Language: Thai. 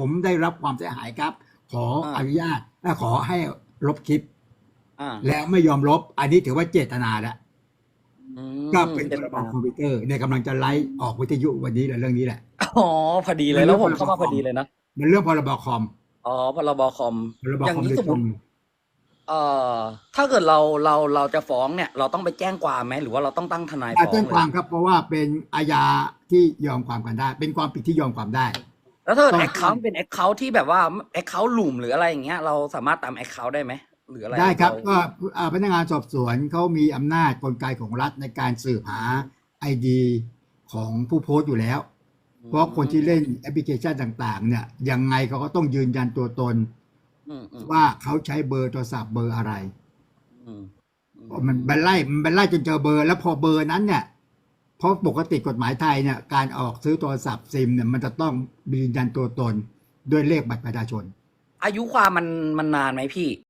ผมได้รับความเสียหายครับ ขออ่าอนุญาตและขอให้ลบคลิปอ่าแล้วไม่ยอมลบ อันนี้ถือว่าเจตนาแล้วอืมก็เป็นพเจ็บรบปากคอมพิวเตอร์เนี่ยกำลังจะไลฟ์ออกวิทยุวันนี้แหละเรื่องนี้แหละอ๋อพอดีเลยแล้วผมเข้ามาพอดีเลยนะมันเรื่องพรบคอมอ๋อพรบคอมพรบอย่างคอมนี้โดยสมตมรงติเอ่อถ้าเกิดเราเราเราจะฟ้องเนี่ย เราต้องไปแจ้งความไหมหรือว่าเราต้องตั้งทนายอาฟ้องแจ้งเลความยครับเพราะว่าเป็นอาญาที่ยอมความกันได้ เป็นความผิดที่ยอมความได้ แล้วถ้าเกิดต้องแอคเคาท์เป็นแอคเคาท์ที่แบบว่าแอคเคาท์หลุมหรืออะไรอย่างเงี้ยเราสามารถตามแอคเคาท์ได้ไหมหรืออะไรได้ครับเาก็อ่าพนักงานสอบสวนเขามีอำนาจกลไกของรัฐในการสืบหาไอดีของผู้โพสต์อยู่แล้ว เพราะคนที่เล่นแอปพลิเคชันต่างๆ เนี่ยยังไงเขาก็ต้องยืนยันตัวตนอืมอืมว่าเขาใช้เบอร์โทรศัพท์เบอร์อะไรอืมมันไปไล่มันไปไล่จนเจอเบอร์ แล้วพอเบอร์นั้นเนี่ย เพราะปกติกฎหมายไทยเนี่ยการออกซื้อโทรศัพท์ซิมเนี่ยมันจะต้องยืนยันตัวตนด้วยเลขบัตรประชาชน อายุความมันมันนานไหมพี่